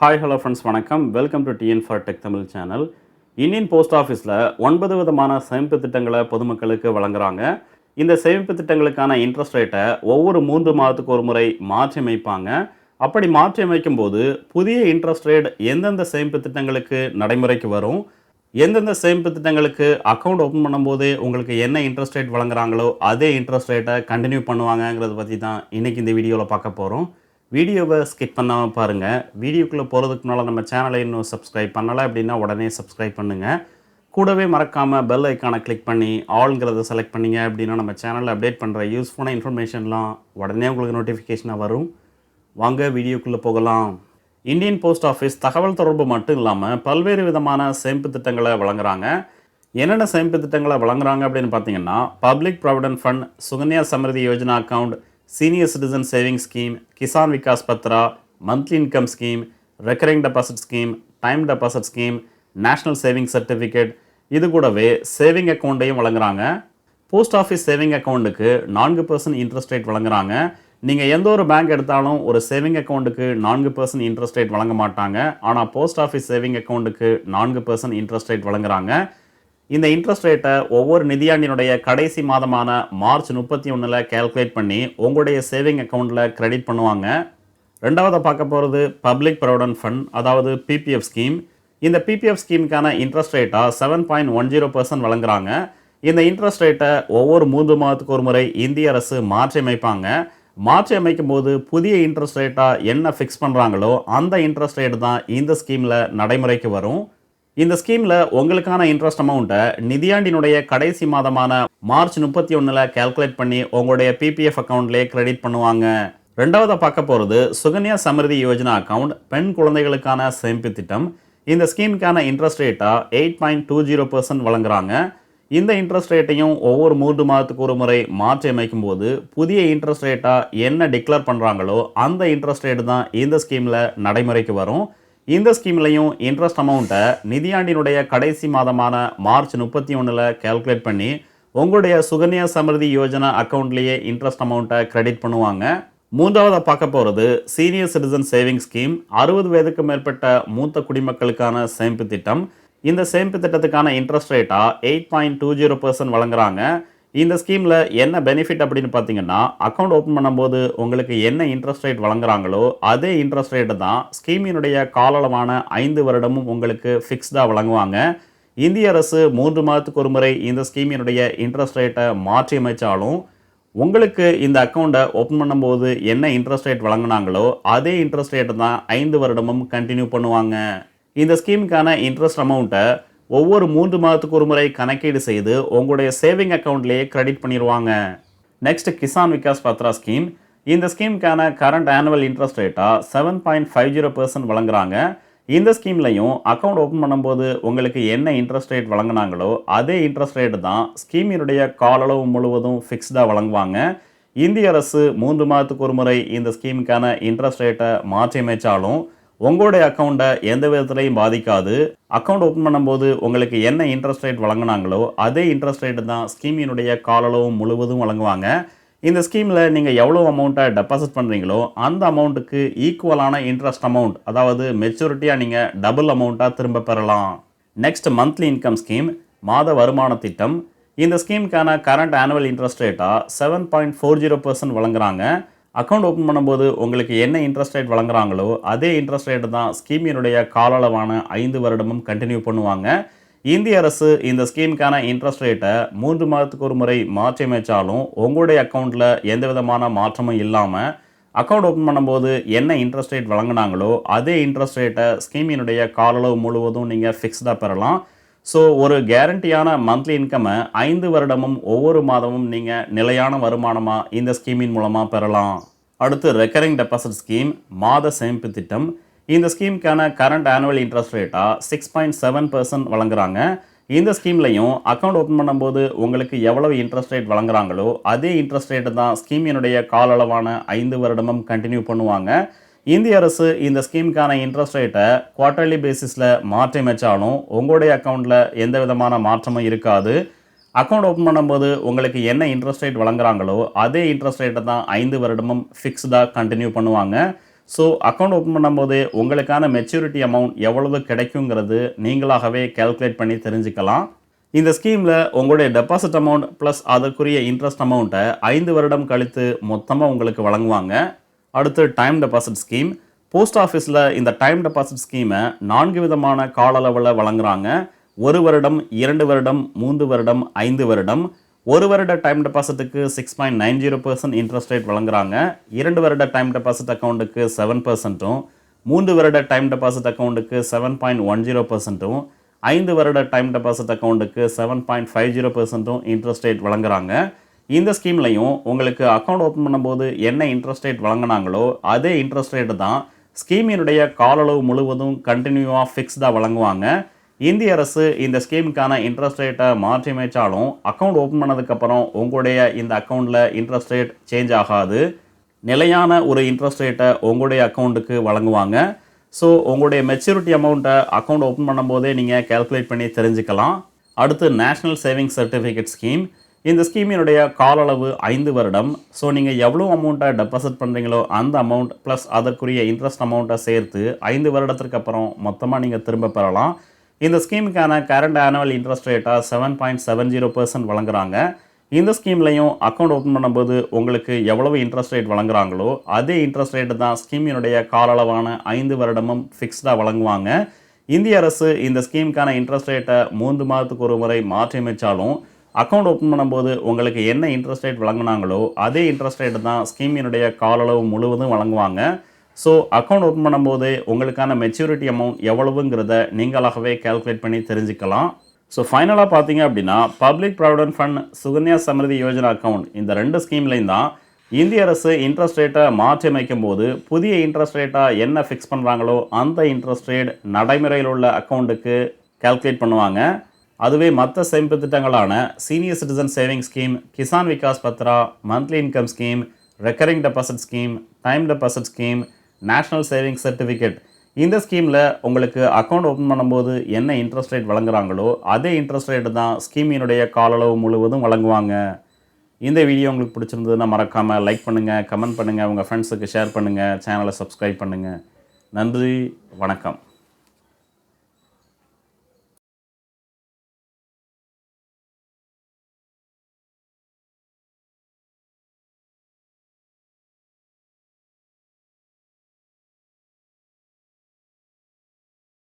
Hi hello friends வணக்கம். Welcome to TN for tech Tamil channel Indian post ஆஃபீஸில் ஒன்பது விதமான சேமிப்பு திட்டங்களை பொதுமக்களுக்கு வழங்குறாங்க. இந்த சேமிப்பு திட்டங்களுக்கான இன்ட்ரெஸ்ட் ரேட்டை ஒவ்வொரு மூன்று மாதத்துக்கு ஒரு முறை மாற்றி அமைப்பாங்க அப்படி மாற்றி அமைக்கும் போது புதிய இன்ட்ரெஸ்ட் ரேட் எந்தெந்த சேமிப்பு திட்டங்களுக்கு நடைமுறைக்கு வரும்? எந்தெந்த சேமிப்பு திட்டங்களுக்கு அக்கௌண்ட் ஓப்பன் பண்ணும்போது உங்களுக்கு என்ன இன்ட்ரெஸ்ட் ரேட் வழங்குறாங்களோ அதே இன்ட்ரெஸ்ட் ரேட்டை கண்டினியூ பண்ணுவாங்கங்கிறத பற்றி தான் இன்றைக்கி இந்த வீடியோவில் பார்க்க போகிறோம் வீடியோவை ஸ்கிப் பண்ணாமல் பாருங்கள் வீடியோக்குள்ளே போகிறதுக்கு முன்னால் நம்ம சேனலை இன்னும் சப்ஸ்கிரைப் பண்ணலை அப்படின்னா உடனே சப்ஸ்கிரைப் பண்ணுங்கள் கூடவே மறக்காமல் பெல் ஐக்கானை கிளிக் பண்ணி ஆல்ங்கிறத செலக்ட் பண்ணிங்க அப்படின்னா நம்ம சேனலில் அப்டேட் பண்ணுற யூஸ்ஃபுல்லான இன்ஃபர்மேஷன்லாம் உடனே உங்களுக்கு நோட்டிஃபிகேஷனாக வரும். வாங்க வீடியோக்குள்ளே போகலாம். இந்தியன் போஸ்ட் ஆஃபீஸ் தகவல் தொடர்பு மட்டும் இல்லாமல் பல்வேறு விதமான சேமிப்பு திட்டங்களை வழங்குறாங்க. என்னென்ன சேமிப்பு திட்டங்களை வழங்குறாங்க அப்படின்னு பார்த்தீங்கன்னா public provident fund Sukanya Samriddhi Yojana account senior citizen saving scheme Kisan Vikas Patra monthly income scheme recurring deposit scheme time deposit scheme national saving certificate இது கூடவே சேவிங் அக்கௌண்ட்டையும் வழங்குறாங்க. போஸ்ட் ஆஃபீஸ் சேவிங் அக்கௌண்ட்டுக்கு நான்கு பர்சன்ட் இன்ட்ரெஸ்ட் ரேட் வழங்குறாங்க. நீங்கள் எந்த ஒரு bank எடுத்தாலும் ஒரு சேவிங் அக்கௌண்ட்டுக்கு நான்கு பர்சன்ட் இன்ட்ரெஸ்ட் ரேட் வழங்க மாட்டாங்க. ஆனால் போஸ்ட் ஆஃபீஸ் சேவிங் அக்கௌண்ட்டுக்கு நான்கு பர்சன்ட் இன்ட்ரெஸ்ட் ரேட் வழங்குறாங்க. இந்த இன்ட்ரெஸ்ட் ரேட்டை ஒவ்வொரு நிதியாண்டினுடைய கடைசி மாதமான மார்ச் முப்பத்தி ஒன்றில் கேல்குலேட் பண்ணி உங்களுடைய சேவிங் அக்கௌண்ட்டில் கிரெடிட் பண்ணுவாங்க. ரெண்டாவது பார்க்க போகிறது பப்ளிக் ப்ரொவிடன்ட் ஃபண்ட் அதாவது பிபிஎஃப் ஸ்கீம் இந்த பிபிஎஃப் ஸ்கீமுக்கான இன்ட்ரெஸ்ட் ரேட்டாக seven point one zero percent வழங்குறாங்க. இந்த இன்ட்ரெஸ்ட் ரேட்டை ஒவ்வொரு மூன்று மாதத்துக்கு ஒரு முறை இந்திய அரசு மாற்றி அமைப்பாங்க மாற்றி அமைக்கும் போது புதிய இன்ட்ரெஸ்ட் ரேட்டாக என்ன ஃபிக்ஸ் பண்ணுறாங்களோ அந்த இன்ட்ரெஸ்ட் ரேட் தான் இந்த ஸ்கீமில் நடைமுறைக்கு வரும். இந்த ஸ்கீமில் உங்களுக்கான இன்ட்ரெஸ்ட் அமௌண்ட்டை நிதியாண்டினுடைய கடைசி மாதமான மார்ச் முப்பத்தி ஒன்றில் கேல்குலேட் பண்ணி உங்களுடைய பிபிஎஃப் அக்கௌண்ட்லேயே கிரெடிட் பண்ணுவாங்க. ரெண்டாவதாக பார்க்க போகிறது சுகன்யா சமிருதி யோஜனா அக்கௌண்ட் பெண் குழந்தைகளுக்கான சேமிப்பு திட்டம். இந்த ஸ்கீமுக்கான இன்ட்ரெஸ்ட் ரேட்டாக eight point two zero percent வழங்குறாங்க. இந்த இன்ட்ரெஸ்ட் ரேட்டையும் ஒவ்வொரு மூன்று மாதத்துக்கு ஒரு முறை மாற்றி அமைக்கும் போது புதிய இன்ட்ரெஸ்ட் ரேட்டாக என்ன டிக்ளேர் பண்ணுறாங்களோ அந்த இன்ட்ரெஸ்ட் ரேட்டு தான் இந்த ஸ்கீமில் நடைமுறைக்கு வரும். இந்த ஸ்கீம்லையும் இன்ட்ரெஸ்ட் அமௌண்ட்டை நிதியாண்டினுடைய கடைசி மாதமான மார்ச் முப்பத்தி ஒன்றில் கேல்குலேட் பண்ணி உங்களுடைய சுகன்யா சமிருதி யோஜனா அக்கௌண்ட்லேயே இன்ட்ரெஸ்ட் அமௌண்ட்டை கிரெடிட் பண்ணுவாங்க. மூன்றாவதாக பார்க்க போகிறது சீனியர் சிட்டிசன் சேவிங் ஸ்கீம் அறுபது வயதுக்கு மேற்பட்ட மூத்த குடிமக்களுக்கான சேமிப்பு திட்டம். இந்த சேமிப்பு திட்டத்துக்கான இன்ட்ரெஸ்ட் ரேட்டாக eight point two zero percent வழங்குறாங்க. இந்த ஸ்கீமில் என்ன பெனிஃபிட் அப்படின்னு பார்த்தீங்கன்னா அக்கௌண்ட் ஓப்பன் பண்ணும்போது உங்களுக்கு என்ன இன்ட்ரெஸ்ட் ரேட் வழங்குறாங்களோ அதே இன்ட்ரெஸ்ட் ரேட்டு தான் ஸ்கீமினுடைய காலளவான ஐந்து வருடமும் உங்களுக்கு ஃபிக்ஸ்டாக வழங்குவாங்க. இந்திய அரசு மூன்று மாதத்துக்கு ஒரு முறை இந்த ஸ்கீமினுடைய இன்ட்ரெஸ்ட் ரேட்டை மாற்றி அமைச்சாலும் உங்களுக்கு இந்த அக்கௌண்ட்டை ஓப்பன் பண்ணும்போது என்ன இன்ட்ரெஸ்ட் ரேட் வழங்கினாங்களோ அதே இன்ட்ரெஸ்ட் ரேட்டு தான் ஐந்து வருடமும் கண்டினியூ பண்ணுவாங்க. இந்த ஸ்கீமுக்கான இன்ட்ரெஸ்ட் அமௌண்ட்டை ஒவ்வொரு மூன்று மாதத்துக்கு ஒரு முறை கணக்கீடு செய்து உங்களுடைய சேவிங் அக்கௌண்ட்லேயே கிரெடிட் பண்ணிடுவாங்க நெக்ஸ்ட் கிசான் விகாஸ் பத்ரா ஸ்கீம் இந்த ஸ்கீமுக்கான கரண்ட் ஆனுவல் இன்ட்ரெஸ்ட் ரேட்டாக seven point five zero percent வழங்குறாங்க. இந்த ஸ்கீம்லையும் அக்கௌண்ட் ஓப்பன் பண்ணும்போது உங்களுக்கு என்ன இன்ட்ரெஸ்ட் ரேட் வழங்கினாங்களோ அதே இன்ட்ரெஸ்ட் ரேட்டு தான் ஸ்கீமினுடைய காலளவு முழுவதும் ஃபிக்ஸ்டாக வழங்குவாங்க. இந்திய அரசு மூன்று மாதத்துக்கு ஒரு முறை இந்த ஸ்கீமுக்கான இன்ட்ரெஸ்ட் ரேட்டை மாற்றி அமைச்சாலும் உங்களுடைய அக்கௌண்ட்டை எந்த விதத்துலையும் பாதிக்காது. அக்கௌண்ட் ஓப்பன் பண்ணும்போது உங்களுக்கு என்ன இன்ட்ரெஸ்ட் ரேட் வழங்கினாங்களோ அதே இன்ட்ரெஸ்ட் ரேட்டு தான் ஸ்கீமினுடைய காலளவு முழுவதும் வழங்குவாங்க. இந்த ஸ்கீமில் நீங்கள் எவ்வளோ அமௌண்ட்டை டெபாசிட் பண்ணுறீங்களோ அந்த அமௌண்ட்டுக்கு ஈக்குவலான இன்ட்ரெஸ்ட் அமௌண்ட் அதாவது மெச்சூரிட்டியாக நீங்கள் டபுள் அமௌண்ட்டாக திரும்ப பெறலாம். நெக்ஸ்ட் மந்த்லி இன்கம் ஸ்கீம் மாத வருமான திட்டம். இந்த ஸ்கீமுக்கான கரண்ட் ஆனுவல் இன்ட்ரெஸ்ட் ரேட்டாக seven point four zero percent வழங்குறாங்க. அக்கௌண்ட் ஓப்பன் பண்ணும்போது உங்களுக்கு என்ன இன்ட்ரெஸ்ட் ரேட் வழங்குறாங்களோ அதே இன்ட்ரெஸ்ட் ரேட்டு தான் ஸ்கீமினுடைய காலளவான ஐந்து வருடமும் கண்டினியூ பண்ணுவாங்க. இந்திய அரசு இந்த ஸ்கீமுக்கான இன்ட்ரெஸ்ட் ரேட்டை மூன்று மாதத்துக்கு ஒரு முறை மாற்றி அமைச்சாலும் உங்களுடைய அக்கௌண்ட்டில் எந்த விதமான மாற்றமும் இல்லாமல் அக்கௌண்ட் ஓப்பன் பண்ணும்போது என்ன இன்ட்ரெஸ்ட் ரேட் வழங்கினாங்களோ அதே இன்ட்ரெஸ்ட் ரேட்டை ஸ்கீமினுடைய காலளவு முழுவதும் நீங்கள் ஃபிக்ஸ்டாக பெறலாம். ஸோ ஒரு கேரண்டியான மந்த்லி இன்கம்மை ஐந்து வருடமும் ஒவ்வொரு மாதமும் நீங்கள் நிலையான வருமானமாக இந்த ஸ்கீமின் மூலமாக பெறலாம். அடுத்து ரெக்கரிங் டெபாசிட் ஸ்கீம் மாத சேமிப்பு திட்டம். இந்த ஸ்கீமுக்கான கரண்ட் ஆனுவல் இன்ட்ரெஸ்ட் ரேட்டாக சிக்ஸ் பாயிண்ட் செவன் பர்சன்ட் வழங்குறாங்க. இந்த ஸ்கீம்லையும் அக்கௌண்ட் ஓப்பன் பண்ணும்போது உங்களுக்கு எவ்வளவு இன்ட்ரெஸ்ட் ரேட் வழங்குறாங்களோ அதே இன்ட்ரெஸ்ட் ரேட்டு தான் ஸ்கீமினுடைய கால ஐந்து வருடமும் கண்டினியூ பண்ணுவாங்க. இந்திய அரசு இந்த ஸ்கீமுக்கான இன்ட்ரெஸ்ட் ரேட்டை குவார்ட்டர்லி பேசிஸில் மாற்றி அமைச்சாலும் உங்களுடைய அக்கௌண்ட்டில் எந்த விதமான மாற்றமும் இருக்காது. அக்கௌண்ட் ஓப்பன் பண்ணும்போது உங்களுக்கு என்ன இன்ட்ரெஸ்ட் ரேட் வழங்குறாங்களோ அதே இன்ட்ரெஸ்ட் ரேட்டை தான் ஐந்து வருடமும் ஃபிக்ஸ்டாக கண்டினியூ பண்ணுவாங்க. ஸோ அக்கௌண்ட் ஓப்பன் பண்ணும்போது உங்களுக்கான மெச்சூரிட்டி அமௌண்ட் எவ்வளவு கிடைக்குங்கிறது நீங்களாகவே கால்குலேட் பண்ணி தெரிஞ்சுக்கலாம். இந்த ஸ்கீமில் உங்களுடைய டெபாசிட் அமௌண்ட் ப்ளஸ் அதற்குரிய இன்ட்ரெஸ்ட் அமௌண்ட்டை ஐந்து வருடம் கழித்து மொத்தமாக உங்களுக்கு வழங்குவாங்க. அடுத்து டைம் டெபாசிட் ஸ்கீம் போஸ்ட் ஆஃபீஸில் இந்த டைம் டெபாசிட் ஸ்கீமை நான்கு விதமான கால அளவில் வழங்குறாங்க. ஒரு வருடம் இரண்டு வருடம் மூன்று வருடம் ஐந்து வருடம். ஒரு வருட time டெபாசிட்டுக்கு six point nine zero percent interest rate வழங்குறாங்க. இரண்டு வருட டைம் டெபாசிட் அக்கௌண்ட்டுக்கு செவன் பர்சன்ட்டும் மூன்று வருட டைம் டெபாசிட் அக்கௌண்ட்டுக்கு செவன் பாயிண்ட் ஒன் ஜீரோ பர்சன்ட்டும் ஐந்து வருட டைம் டெபாசிட் அக்கௌண்ட்டுக்கு செவன் பாயிண்ட் ஃபைவ் ஜீரோ பர்சன்ட்டும் இன்ட்ரெஸ்ட் ரேட் வழங்குறாங்க. இந்த ஸ்கீம்லையும் உங்களுக்கு அக்கௌண்ட் ஓப்பன் பண்ணும்போது என்ன இன்ட்ரெஸ்ட் ரேட் வழங்கினாங்களோ அதே இன்ட்ரெஸ்ட் ரேட்டு தான் ஸ்கீமினுடைய கால அளவு முழுவதும் கண்டினியூவாக ஃபிக்ஸ்டாக வழங்குவாங்க. இந்திய அரசு இந்த ஸ்கீமுக்கான இன்ட்ரெஸ்ட் ரேட்டை மாற்றி அமைச்சாலும் அக்கௌண்ட் ஓப்பன் பண்ணதுக்கப்புறம் உங்களுடைய இந்த அக்கௌண்ட்டில் இன்ட்ரெஸ்ட் ரேட் சேஞ்ச் ஆகாது. நிலையான ஒரு இன்ட்ரெஸ்ட் ரேட்டை உங்களுடைய அக்கௌண்ட்டுக்கு வழங்குவாங்க. ஸோ உங்களுடைய மெச்சூரிட்டி அமௌண்ட்டை அக்கௌண்ட் ஓப்பன் பண்ணும்போதே நீங்கள் கேல்குலேட் பண்ணி தெரிஞ்சுக்கலாம். அடுத்து நேஷ்னல் சேவிங்ஸ் சர்டிஃபிகேட் ஸ்கீம் இந்த ஸ்கீமினுடைய கால அளவு ஐந்து வருடம். ஸோ நீங்கள் எவ்வளோ அமௌண்ட்டை டெபாசிட் பண்ணுறீங்களோ அந்த அமௌண்ட் ப்ளஸ் அதற்குரிய இன்ட்ரெஸ்ட் அமௌண்ட்டை சேர்த்து ஐந்து வருடத்திற்கு அப்புறம் மொத்தமாக நீங்கள் திரும்ப பெறலாம். இந்த ஸ்கீமுக்கான கரண்ட் ஆனுவல் இன்ட்ரெஸ்ட் ரேட்டாக seven point seven zero percent வழங்குறாங்க. இந்த ஸ்கீம்லையும் அக்கௌண்ட் ஓப்பன் பண்ணும்போது உங்களுக்கு எவ்வளவு இன்ட்ரெஸ்ட் ரேட் வழங்குறாங்களோ அதே இன்ட்ரெஸ்ட் ரேட்டு தான் ஸ்கீமினுடைய கால அளவான ஐந்து வருடமும் ஃபிக்ஸ்டாக வழங்குவாங்க. இந்திய அரசு இந்த ஸ்கீமுக்கான இன்ட்ரெஸ்ட் ரேட்டை மூன்று மாதத்துக்கு ஒரு முறை மாற்றி அமைச்சாலும் அக்கௌண்ட் ஓப்பன் பண்ணும்போது உங்களுக்கு என்ன இன்ட்ரெஸ்ட் ரேட் வழங்கினாங்களோ அதே இன்ட்ரெஸ்ட் ரேட்டு தான் ஸ்கீமினுடைய கால அளவு முழுவதும் வழங்குவாங்க. ஸோ அக்கௌண்ட் ஓப்பன் பண்ணும்போது உங்களுக்கான மெச்சூரிட்டி அமௌண்ட் எவ்வளவுங்கிறத நீங்களாகவே கால்குலேட் பண்ணி தெரிஞ்சுக்கலாம். ஸோ ஃபைனலாக பார்த்தீங்க அப்படின்னா public provident fund Sukanya Samriddhi Yojana account இந்த ரெண்டு ஸ்கீம்லையும் தான் இந்திய அரசு இன்ட்ரெஸ்ட் ரேட்டை மாற்றி அமைக்கும் போது புதிய இன்ட்ரெஸ்ட் ரேட்டாக என்ன ஃபிக்ஸ் பண்ணுறாங்களோ அந்த இன்ட்ரெஸ்ட் ரேட் நடைமுறையில் உள்ள அக்கௌண்ட்டுக்கு கால்குலேட் பண்ணுவாங்க. அதுவே மற்ற சேமிப்பு திட்டங்களான senior citizen saving scheme Kisan Vikas Patra monthly income scheme recurring deposit scheme time deposit scheme national savings certificate இந்த ஸ்கீமில் உங்களுக்கு அக்கௌண்ட் ஓப்பன் பண்ணும்போது என்ன இன்ட்ரெஸ்ட் ரேட் வழங்குறாங்களோ அதே இன்ட்ரெஸ்ட் ரேட்டு தான் ஸ்கீமினுடைய காலளவு முழுவதும் வழங்குவாங்க. இந்த வீடியோ உங்களுக்கு பிடிச்சிருந்ததுன்னா மறக்காமல் லைக் பண்ணுங்கள் கமெண்ட் பண்ணுங்கள் உங்கள் ஃப்ரெண்ட்ஸுக்கு ஷேர் பண்ணுங்கள் சேனலை சப்ஸ்கிரைப் பண்ணுங்கள் நன்றி வணக்கம்.